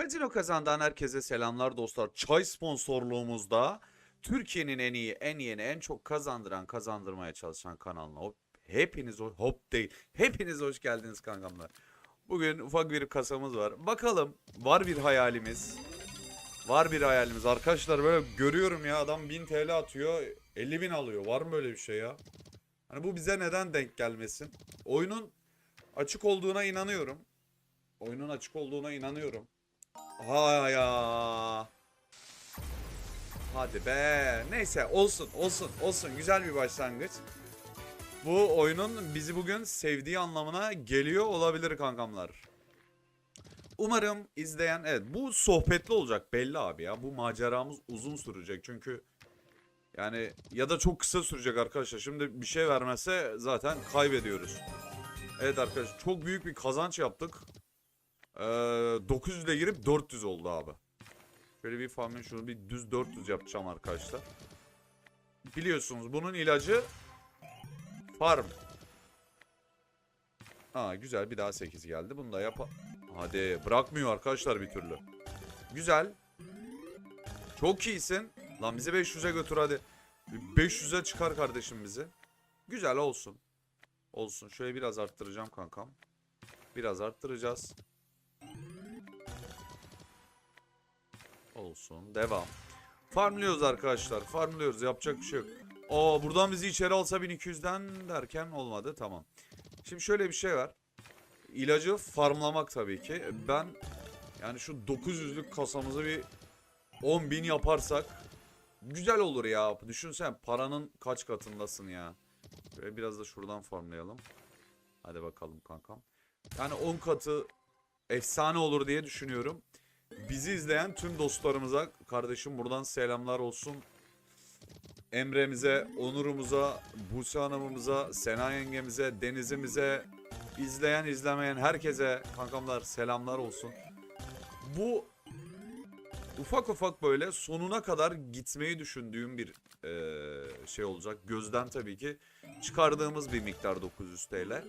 Kazino kazandan herkese selamlar dostlar. Çay sponsorluğumuzda Türkiye'nin en iyi, en yeni, en çok kazandıran, kazandırmaya çalışan kanalına hop, hepiniz ho- hop değil. Hepiniz hoş geldiniz kankamlar. Bugün ufak bir kasamız var. Bakalım var bir hayalimiz. Var bir hayalimiz. Arkadaşlar böyle görüyorum ya adam 1000 TL atıyor 50 bin alıyor. Var mı böyle bir şey ya? Hani bu bize neden denk gelmesin? Oyunun açık olduğuna inanıyorum. Oyunun açık olduğuna inanıyorum. Ha ya. Hadi be. Neyse olsun olsun olsun. Güzel bir başlangıç. Bu oyunun bizi bugün sevdiği anlamına geliyor olabilir kankamlar. Umarım izleyen evet bu sohbetli olacak belli abi ya. Bu maceramız uzun sürecek çünkü yani ya da çok kısa sürecek arkadaşlar. Şimdi bir şey vermezse zaten kaybediyoruz. Evet arkadaşlar çok büyük bir kazanç yaptık. Ee, 900 ile girip 400 oldu abi. Şöyle bir farmın şunu bir düz 400 yapacağım arkadaşlar. Biliyorsunuz bunun ilacı farm. Aa güzel bir daha 8 geldi. Bunu da yap. Hadi bırakmıyor arkadaşlar bir türlü. Güzel. Çok iyisin. Lan bizi 500'e götür hadi. 500'e çıkar kardeşim bizi. Güzel olsun. Olsun. Şöyle biraz arttıracağım kankam. Biraz arttıracağız. Olsun. Devam. Farmlıyoruz arkadaşlar. Farmlıyoruz. Yapacak bir şey yok. Aa buradan bizi içeri alsa 1200'den derken olmadı. Tamam. Şimdi şöyle bir şey var. İlacı farmlamak tabii ki. Ben yani şu 900'lük kasamızı bir 10.000 yaparsak güzel olur ya. Düşünsen paranın kaç katındasın ya. Şöyle biraz da şuradan farmlayalım. Hadi bakalım kankam. Yani 10 katı efsane olur diye düşünüyorum. Bizi izleyen tüm dostlarımıza kardeşim buradan selamlar olsun. Emre'mize, Onur'umuza, Buse Hanım'ımıza, Sena yengemize, Deniz'imize, izleyen izlemeyen herkese kankamlar selamlar olsun. Bu ufak ufak böyle sonuna kadar gitmeyi düşündüğüm bir eee, şey olacak. Gözden tabii ki çıkardığımız bir miktar 900 TL.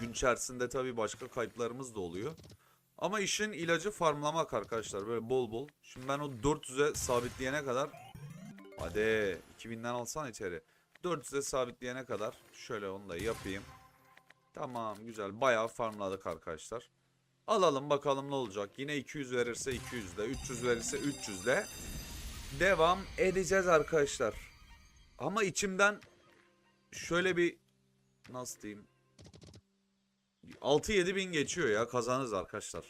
Gün içerisinde tabii başka kayıplarımız da oluyor. Ama işin ilacı farmlamak arkadaşlar böyle bol bol. Şimdi ben o 400'e sabitleyene kadar hadi 2000'den alsan içeri. 400'e sabitleyene kadar şöyle onu da yapayım. Tamam güzel bayağı farmladık arkadaşlar. Alalım bakalım ne olacak. Yine 200 verirse 200 de 300 verirse 300 de devam edeceğiz arkadaşlar. Ama içimden şöyle bir nasıl diyeyim 6-7 bin geçiyor ya kazanırız arkadaşlar.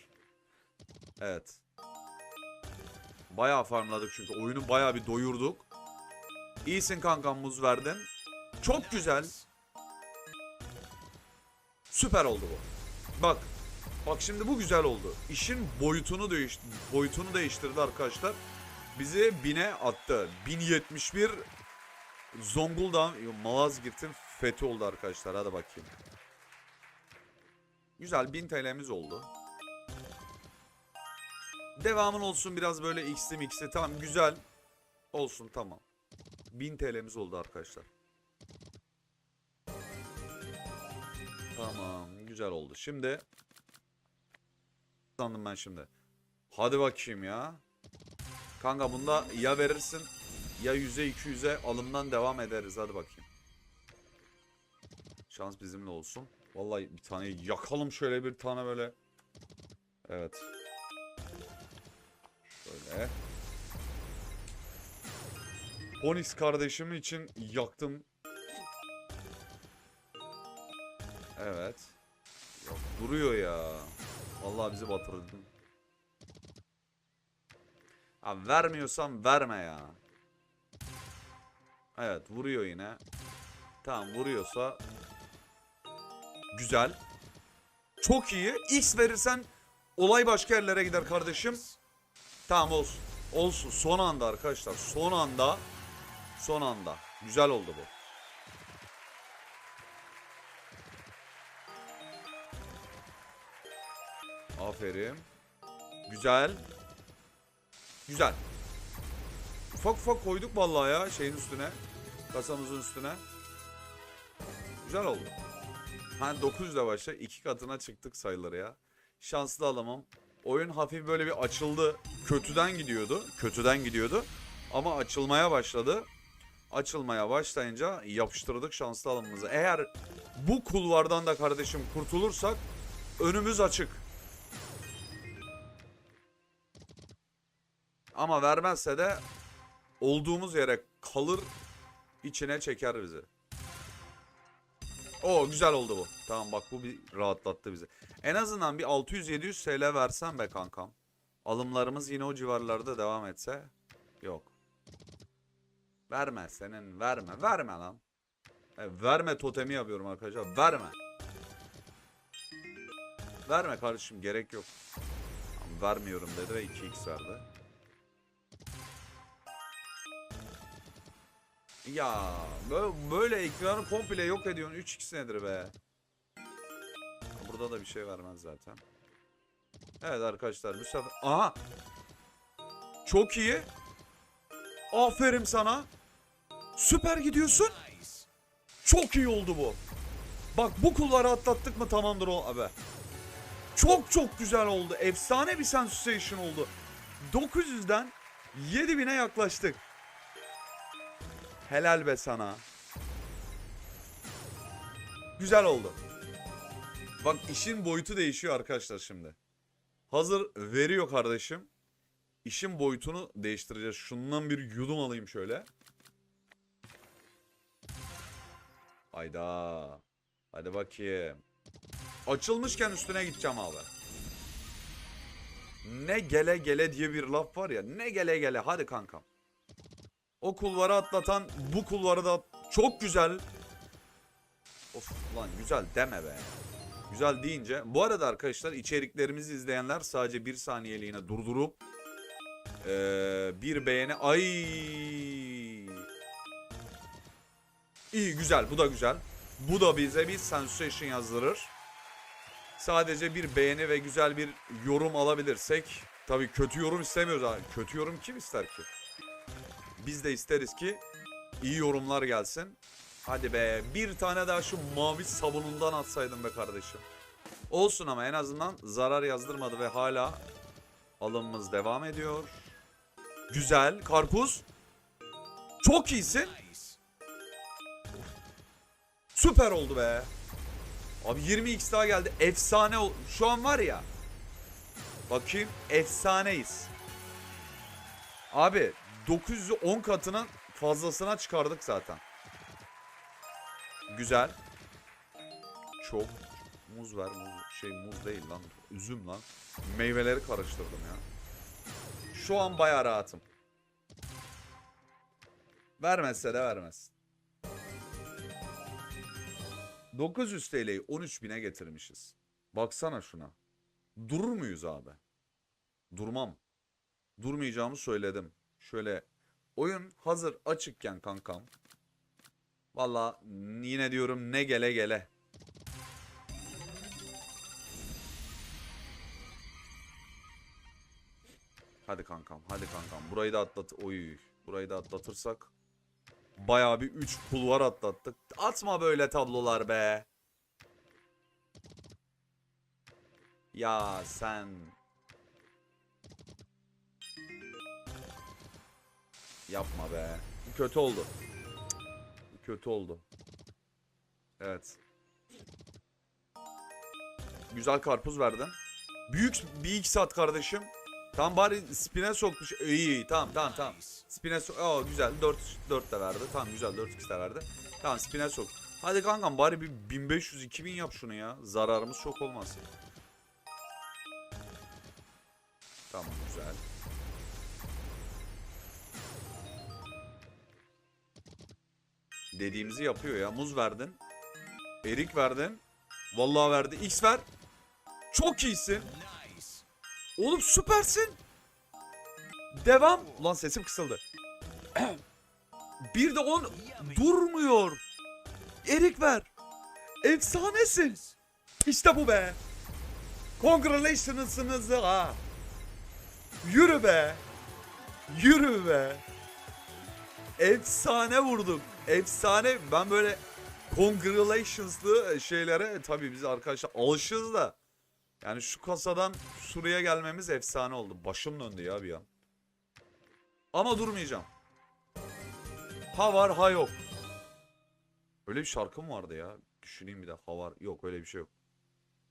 Evet. Bayağı farmladık çünkü oyunu bayağı bir doyurduk. İyisin kankam muz verdin. Çok güzel. Süper oldu bu. Bak. Bak şimdi bu güzel oldu. İşin boyutunu değiş boyutunu değiştirdi arkadaşlar. Bizi 1000'e attı. 1071 Zonguldak Malazgirt'in fethi oldu arkadaşlar. Hadi bakayım. Güzel 1000 TL'miz oldu. Devamın olsun biraz böyle x'li mix'li. Tamam güzel. Olsun tamam. 1000 TL'miz oldu arkadaşlar. Tamam güzel oldu. Şimdi sandım ben şimdi. Hadi bakayım ya. Kanka bunda ya verirsin ya 100'e 200'e alımdan devam ederiz. Hadi bakayım. Şans bizimle olsun. Vallahi bir tane yakalım şöyle bir tane böyle. Evet. Şöyle. Onyx kardeşim için yaktım. Evet. Yok, duruyor ya. Vallahi bizi batırdın. Abi vermiyorsan verme ya. Evet vuruyor yine. Tamam vuruyorsa Güzel. Çok iyi. X verirsen olay başka yerlere gider kardeşim. Tamam olsun. Olsun. Son anda arkadaşlar. Son anda. Son anda. Güzel oldu bu. Aferin. Güzel. Güzel. Ufak ufak koyduk vallahi ya şeyin üstüne. Kasamızın üstüne. Güzel oldu. Hani 900 ile başla iki katına çıktık sayıları ya. Şanslı alamam Oyun hafif böyle bir açıldı. Kötüden gidiyordu. Kötüden gidiyordu. Ama açılmaya başladı. Açılmaya başlayınca yapıştırdık şanslı alımımızı. Eğer bu kulvardan da kardeşim kurtulursak önümüz açık. Ama vermezse de olduğumuz yere kalır içine çeker bizi. O güzel oldu bu. Tamam bak bu bir rahatlattı bizi. En azından bir 600-700 TL versen be kankam. Alımlarımız yine o civarlarda devam etse. Yok. Verme senin verme. Verme lan. E, verme totemi yapıyorum arkadaşlar. Verme. Verme kardeşim gerek yok. Vermiyorum dedi ve 2x verdi. Ya böyle, böyle ekranı komple yok ediyorsun. 3x nedir be? Burada da bir şey vermez zaten. Evet arkadaşlar sefer... Aha! Çok iyi. Aferin sana. Süper gidiyorsun. Çok iyi oldu bu. Bak bu kulları atlattık mı tamamdır o abi. Çok çok güzel oldu. Efsane bir sensation oldu. 900'den 7000'e yaklaştık. Helal be sana. Güzel oldu. Bak işin boyutu değişiyor arkadaşlar şimdi. Hazır veriyor kardeşim. İşin boyutunu değiştireceğiz. Şundan bir yudum alayım şöyle. Hayda. Hadi bakayım. Açılmışken üstüne gideceğim abi. Ne gele gele diye bir laf var ya. Ne gele gele. Hadi kankam. O kulvarı atlatan bu kulvarı da çok güzel. Of lan güzel deme be. Güzel deyince. Bu arada arkadaşlar içeriklerimizi izleyenler sadece bir saniyeliğine durdurup eee, bir beğeni. Ay. İyi güzel bu da güzel. Bu da bize bir sensation yazdırır. Sadece bir beğeni ve güzel bir yorum alabilirsek. Tabii kötü yorum istemiyoruz. Kötü yorum kim ister ki? Biz de isteriz ki iyi yorumlar gelsin. Hadi be bir tane daha şu mavi sabunundan atsaydın be kardeşim. Olsun ama en azından zarar yazdırmadı ve hala alımımız devam ediyor. Güzel karpuz. Çok iyisin. Süper oldu be. Abi 20x daha geldi. Efsane ol. Şu an var ya. Bakayım efsaneyiz. Abi 910 katının fazlasına çıkardık zaten. Güzel. Çok. Muz ver muz. Şey muz değil lan. Üzüm lan. Meyveleri karıştırdım ya. Şu an bayağı rahatım. Vermezse de vermez. 900 TL'yi 13.000'e getirmişiz. Baksana şuna. Durur muyuz abi? Durmam. Durmayacağımı söyledim. Şöyle oyun hazır açıkken kankam. Valla yine diyorum ne gele gele. Hadi kankam, hadi kankam. Burayı da atlat. Oy, burayı da atlatırsak bayağı bir 3 kulvar atlattık. Atma böyle tablolar be. Ya sen Yapma be. Bu kötü oldu. Bu kötü oldu. Evet. Güzel karpuz verdin. Büyük bir iki saat kardeşim. Tam bari spine sokmuş. İyi iyi tamam tamam tamam. Spine sok. Aa güzel 4 4 de verdi. Tamam güzel 4 x de verdi. Tamam spine sok. Hadi kankam bari bir 1500 2000 yap şunu ya. Zararımız çok olmasın. Tamam güzel. Dediğimizi yapıyor ya. Muz verdin. Erik verdin. Vallahi verdi. X ver. Çok iyisin. Oğlum süpersin. Devam. Ulan sesim kısıldı. Bir de on durmuyor. Erik ver. Efsanesin. İşte bu be. Congratulations'ınızı ha. Yürü be. Yürü be. Efsane vurdum. Efsane. Ben böyle congratulations'lı şeylere tabii biz arkadaşlar alışığız da Yani şu kasadan şuraya gelmemiz efsane oldu. Başım döndü ya bir an. Ama durmayacağım. Ha var ha yok. Öyle bir şarkı mı vardı ya? Düşüneyim bir de. Ha var. Yok öyle bir şey yok.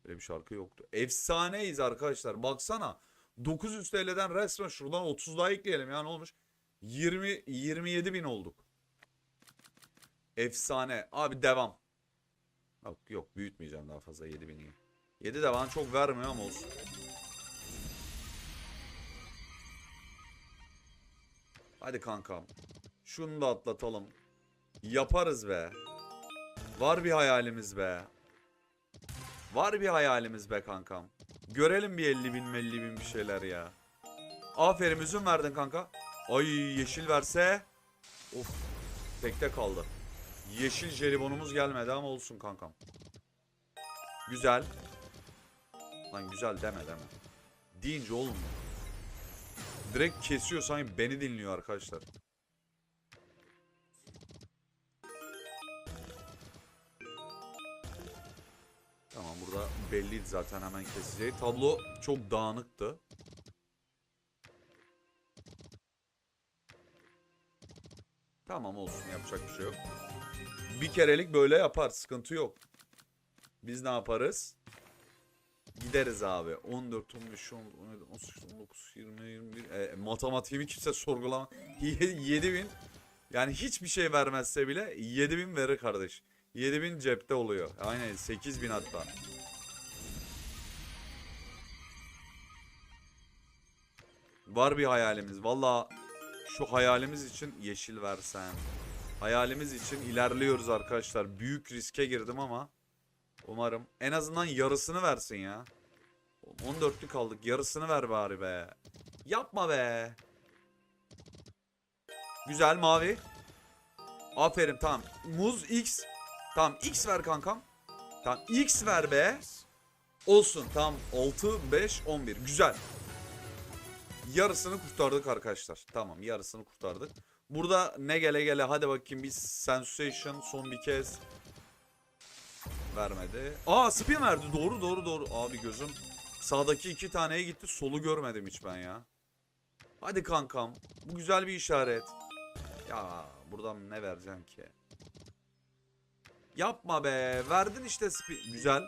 Öyle bir şarkı yoktu. Efsaneyiz arkadaşlar. Baksana. 900 TL'den resmen şuradan 30 daha ekleyelim. Yani olmuş. 20 27 bin olduk. Efsane. Abi devam. Yok yok büyütmeyeceğim daha fazla 7 bin iyi. 7 de bana çok vermiyor ama olsun. Hadi kankam. Şunu da atlatalım. Yaparız be. Var bir hayalimiz be. Var bir hayalimiz be kankam. Görelim bir 50 bin 50 bin bir şeyler ya. Aferin üzüm verdin kanka. Ay yeşil verse. Of. Tekte kaldı. Yeşil jelibonumuz gelmedi ama olsun kankam. Güzel. Lan güzel deme deme. Deyince olmuyor. Direkt kesiyor sanki beni dinliyor arkadaşlar. Tamam burada belliydi zaten hemen keseceği. Tablo çok dağınıktı. Tamam olsun yapacak bir şey yok. Bir kerelik böyle yapar sıkıntı yok. Biz ne yaparız? Gideriz abi. 14, 15, 16, 17, 18, 19, 20, 21. E, matematiğimi kimse sorgulama. 7000 yani hiçbir şey vermezse bile 7000 verir kardeş. 7000 cepte oluyor. Aynen 8000 hatta. Var bir hayalimiz. Valla şu hayalimiz için yeşil versen. Hayalimiz için ilerliyoruz arkadaşlar. Büyük riske girdim ama umarım en azından yarısını versin ya. 14'lük kaldık. Yarısını ver bari be. Yapma be. Güzel mavi. Aferin tamam. Muz X. Tamam X ver kankam. Tamam X ver be. Olsun tamam 6, 5, 11. Güzel. Yarısını kurtardık arkadaşlar. Tamam yarısını kurtardık. Burada ne gele gele hadi bakayım bir sensation son bir kez. Vermedi. Aa spin verdi doğru doğru doğru. Abi gözüm sağdaki iki taneye gitti solu görmedim hiç ben ya. Hadi kankam bu güzel bir işaret. Ya buradan ne vereceğim ki? Yapma be verdin işte spin. Güzel.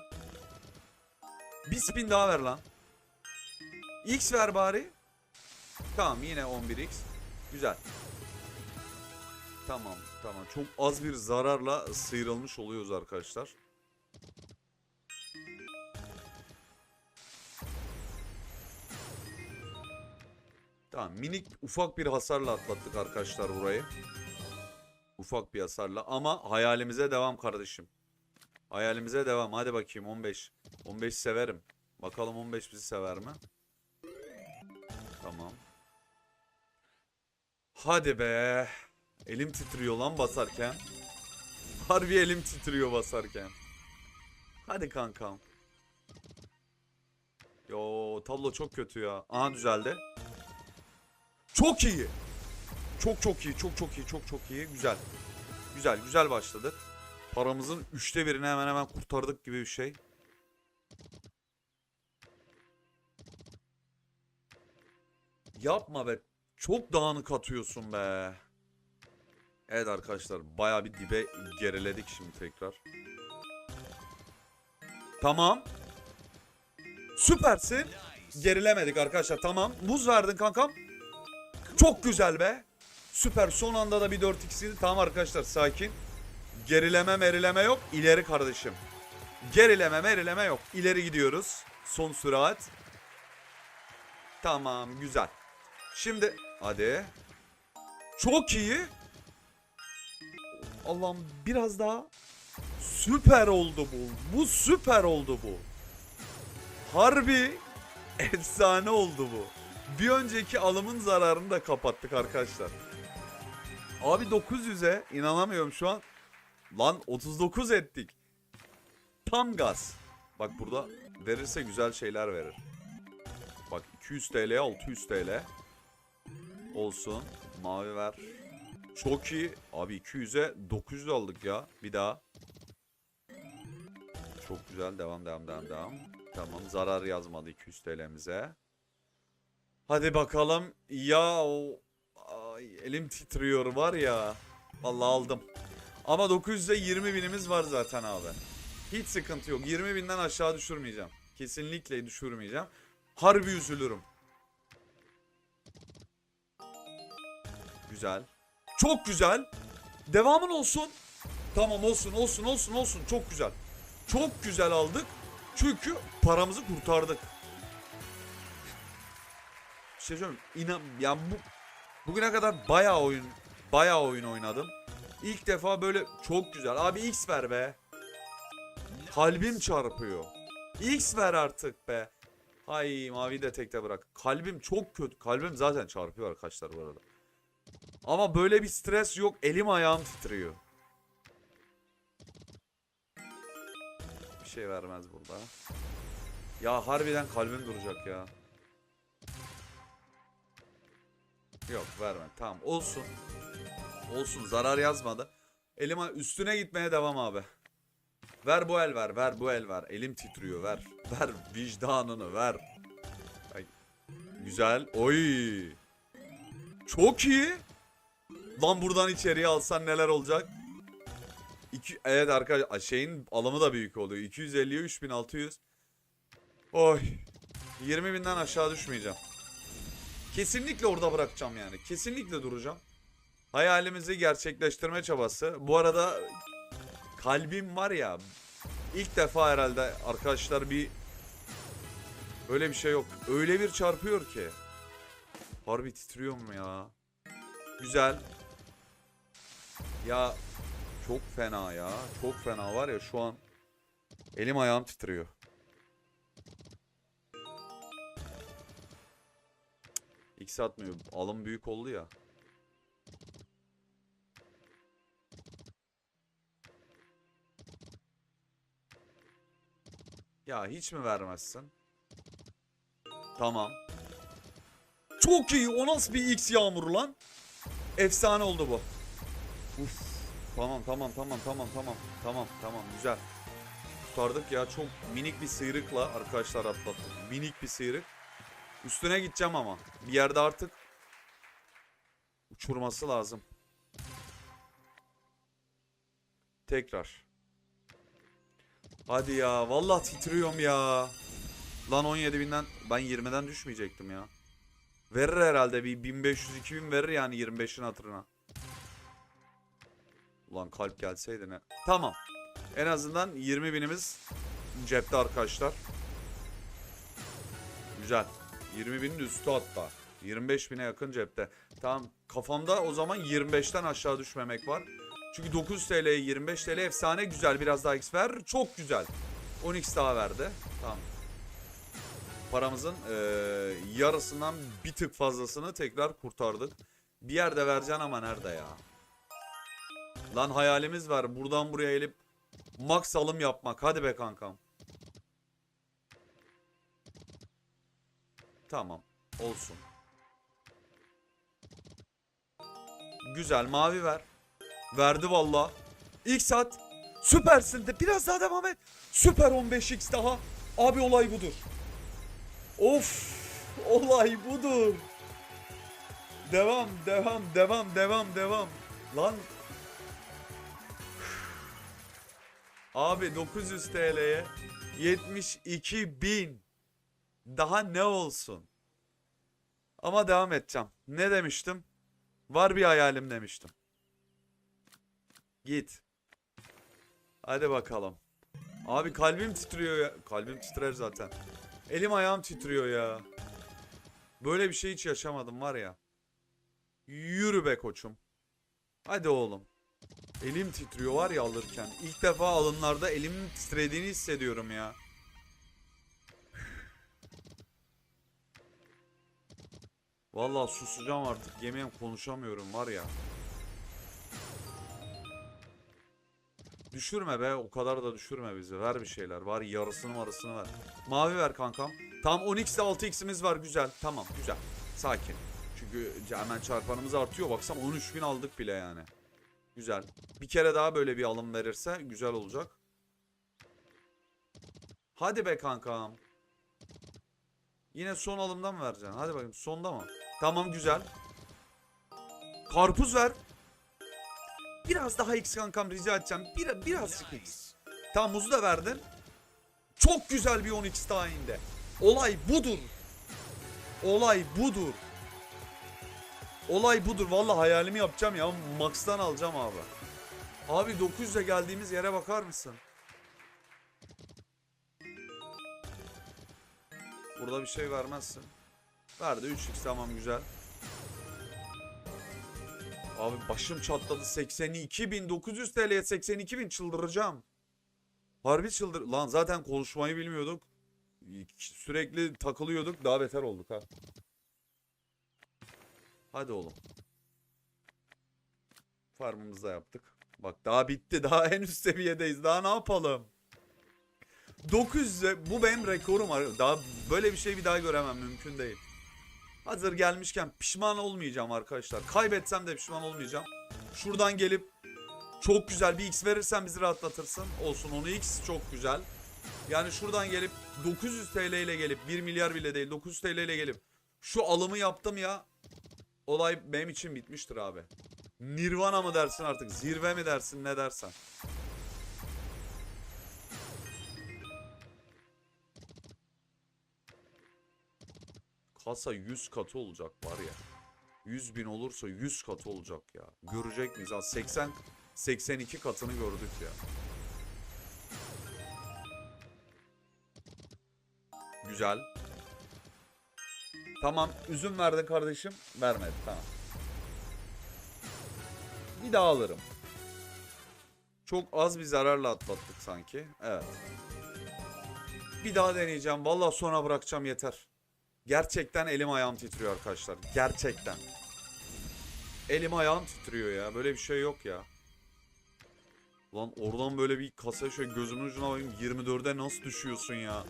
Bir spin daha ver lan. X ver bari. Tamam yine 11x. Güzel. Tamam tamam. Çok az bir zararla sıyrılmış oluyoruz arkadaşlar. Tamam minik ufak bir hasarla atlattık arkadaşlar burayı. Ufak bir hasarla ama hayalimize devam kardeşim. Hayalimize devam. Hadi bakayım 15. 15 severim. Bakalım 15 bizi sever mi? Hadi be. Elim titriyor lan basarken. Harbi elim titriyor basarken. Hadi kankam. Yo tablo çok kötü ya. Aha düzeldi. Çok iyi. Çok çok iyi, çok çok iyi, çok çok iyi. Güzel. Güzel, güzel başladık. Paramızın üçte birini hemen hemen kurtardık gibi bir şey. Yapma be. Çok dağınık atıyorsun be. Evet arkadaşlar baya bir dibe geriledik şimdi tekrar. Tamam. Süpersin. Gerilemedik arkadaşlar tamam. Buz verdin kankam. Çok güzel be. Süper son anda da bir 4x Tamam arkadaşlar sakin. Gerileme merileme yok. İleri kardeşim. Gerileme merileme yok. İleri gidiyoruz. Son sürat. Tamam güzel. Şimdi hadi. Çok iyi. Allah'ım biraz daha. Süper oldu bu. Bu süper oldu bu. Harbi efsane oldu bu. Bir önceki alımın zararını da kapattık arkadaşlar. Abi 900'e inanamıyorum şu an. Lan 39 ettik. Tam gaz. Bak burada verirse güzel şeyler verir. Bak 200 TL 600 TL. Olsun. Mavi ver. Çok iyi. Abi 200'e 900 aldık ya. Bir daha. Çok güzel. Devam devam devam devam. Tamam zarar yazmadı 200 TL'mize. Hadi bakalım. Ya o Ay, elim titriyor var ya. Vallahi aldım. Ama 900'de 20 binimiz var zaten abi. Hiç sıkıntı yok. 20 binden aşağı düşürmeyeceğim. Kesinlikle düşürmeyeceğim. Harbi üzülürüm. Güzel. Çok güzel. Devamın olsun. Tamam olsun olsun olsun olsun. Çok güzel. Çok güzel aldık. Çünkü paramızı kurtardık. Bir şey söyleyeyim. İnan, ya bu bugüne kadar bayağı oyun bayağı oyun oynadım. İlk defa böyle çok güzel. Abi X ver be. Kalbim çarpıyor. X ver artık be. Hay mavi de tekte bırak. Kalbim çok kötü. Kalbim zaten çarpıyor arkadaşlar bu arada. Ama böyle bir stres yok. Elim ayağım titriyor. Bir şey vermez burada. Ya harbiden kalbim duracak ya. Yok verme. Tamam olsun. Olsun zarar yazmadı. Elime üstüne gitmeye devam abi. Ver bu el ver, ver bu el ver. Elim titriyor ver. Ver vicdanını ver. Ay. Güzel. Oy. Çok iyi. Lan buradan içeriye alsan neler olacak? İki, evet arkadaşlar şeyin alımı da büyük oluyor. 250'ye 3600. Oy. 20 binden aşağı düşmeyeceğim. Kesinlikle orada bırakacağım yani. Kesinlikle duracağım. Hayalimizi gerçekleştirme çabası. Bu arada kalbim var ya ilk defa herhalde arkadaşlar bir öyle bir şey yok. Öyle bir çarpıyor ki. Harbi titriyorum ya. Güzel. Ya çok fena ya. Çok fena var ya şu an elim ayağım titriyor. X atmıyor. Alım büyük oldu ya. Ya hiç mi vermezsin? Tamam. Çok iyi. O nasıl bir X yağmuru lan? Efsane oldu bu. Uf. Tamam tamam tamam tamam tamam. Tamam tamam güzel. Kurtardık ya çok minik bir sıyrıkla arkadaşlar atlattık. Minik bir sıyrık. Üstüne gideceğim ama. Bir yerde artık uçurması lazım. Tekrar. Hadi ya. Vallahi titriyorum ya. Lan 17 binden ben 20'den düşmeyecektim ya. Verir herhalde bir 1500-2000 verir yani 25'in hatırına. Ulan kalp gelseydi ne. Tamam. En azından 20 binimiz cepte arkadaşlar. Güzel. 20 binin üstü hatta. 25 bine yakın cepte. Tamam kafamda o zaman 25'ten aşağı düşmemek var. Çünkü 9 TL'ye 25 TL efsane güzel. Biraz daha X ver. Çok güzel. 10x daha verdi. Tamam. Paramızın eee, yarısından bir tık fazlasını tekrar kurtardık. Bir yerde vereceksin ama nerede ya? Lan hayalimiz var. Buradan buraya elip max alım yapmak. Hadi be kankam. Tamam. Olsun. Güzel. Mavi ver. Verdi valla. İlk saat. Süpersin de. Biraz daha devam et. Süper 15x daha. Abi olay budur. Of. Olay budur. Devam, devam, devam, devam, devam. Lan. Abi 900 TL'ye 72 bin. Daha ne olsun? Ama devam edeceğim. Ne demiştim? Var bir hayalim demiştim. Git. Hadi bakalım. Abi kalbim titriyor ya. Kalbim titrer zaten. Elim ayağım titriyor ya. Böyle bir şey hiç yaşamadım var ya. Yürü be koçum. Hadi oğlum. Elim titriyor var ya alırken. İlk defa alınlarda elimin titrediğini hissediyorum ya. Vallahi susacağım artık. Yemeğim konuşamıyorum var ya. Düşürme be. O kadar da düşürme bizi. Ver bir şeyler. Var yarısını marısını ver. Mavi ver kankam. Tam 10x'de 6x'imiz var. Güzel. Tamam güzel. Sakin. Çünkü hemen çarpanımız artıyor. Baksam 13.000 aldık bile yani. Güzel. Bir kere daha böyle bir alım verirse güzel olacak. Hadi be kankam. Yine son alımdan mı vereceksin? Hadi bakayım sonda mı? Tamam güzel. Karpuz ver. Biraz daha X kankam rica edeceğim. Bir, birazcık X. Tamam muzu da verdin. Çok güzel bir 10x daha indi. Olay budur. Olay budur. Olay budur. Vallahi hayalimi yapacağım ya. Max'tan alacağım abi. Abi 900'e geldiğimiz yere bakar mısın? Burada bir şey vermezsin. Verdi 3x tamam güzel. Abi başım çatladı 82.900 TL'ye 82.000 çıldıracağım. Harbi çıldır... Lan zaten konuşmayı bilmiyorduk. Sürekli takılıyorduk daha beter olduk ha. Hadi oğlum. Farmımızı da yaptık. Bak daha bitti. Daha en üst seviyedeyiz. Daha ne yapalım? 900 bu benim rekorum. Daha böyle bir şey bir daha göremem. Mümkün değil. Hazır gelmişken pişman olmayacağım arkadaşlar. Kaybetsem de pişman olmayacağım. Şuradan gelip çok güzel bir X verirsen bizi rahatlatırsın. Olsun onu X çok güzel. Yani şuradan gelip 900 TL ile gelip 1 milyar bile değil 900 TL ile gelip şu alımı yaptım ya. Olay benim için bitmiştir abi. Nirvana mı dersin artık zirve mi dersin ne dersen. Kasa 100 katı olacak var ya. 100 bin olursa 100 katı olacak ya. Görecek miyiz? Ha, 80 82 katını gördük ya. Güzel. Tamam. Üzüm verdin kardeşim. Vermedi. Tamam. Bir daha alırım. Çok az bir zararla atlattık sanki. Evet. Bir daha deneyeceğim. Vallahi sonra bırakacağım yeter. Gerçekten elim ayağım titriyor arkadaşlar. Gerçekten. Elim ayağım titriyor ya. Böyle bir şey yok ya. Lan oradan böyle bir kasa şöyle gözümün ucuna bakayım 24'e nasıl düşüyorsun ya?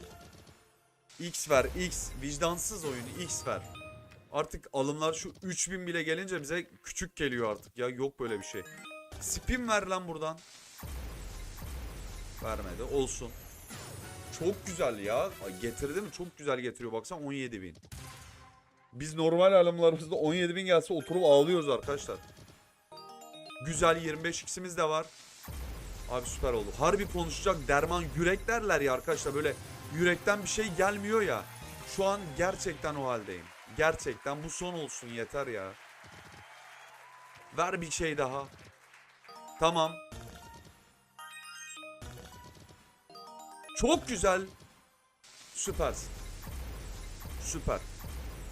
X ver X. Vicdansız oyunu X ver. Artık alımlar şu 3000 bile gelince bize küçük geliyor artık ya. Yok böyle bir şey. Spin ver lan buradan. Vermedi. Olsun. Çok güzel ya. Ay, Getirdi mi? Çok güzel getiriyor. Baksana 17 bin. Biz normal alımlarımızda 17 bin gelse oturup ağlıyoruz arkadaşlar. Güzel 25 x'imiz de var. Abi süper oldu. Harbi konuşacak derman yürek derler ya arkadaşlar. Böyle yürekten bir şey gelmiyor ya. Şu an gerçekten o haldeyim. Gerçekten bu son olsun yeter ya. Ver bir şey daha. Tamam. Çok güzel. Süpersin. Süper.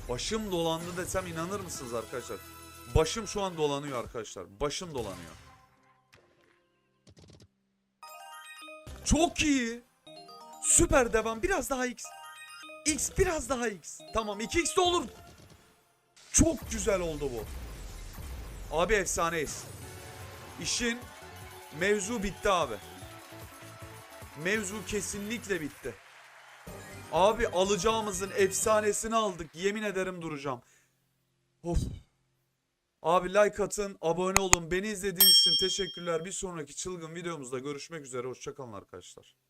Başım dolandı desem inanır mısınız arkadaşlar? Başım şu an dolanıyor arkadaşlar. Başım dolanıyor. Çok iyi. Süper devam. Biraz daha X. X biraz daha X. Tamam 2X de olur. Çok güzel oldu bu. Abi efsaneyiz. İşin mevzu bitti abi. Mevzu kesinlikle bitti. Abi alacağımızın efsanesini aldık. Yemin ederim duracağım. Of. Abi like atın, abone olun. Beni izlediğiniz için teşekkürler. Bir sonraki çılgın videomuzda görüşmek üzere. Hoşçakalın arkadaşlar.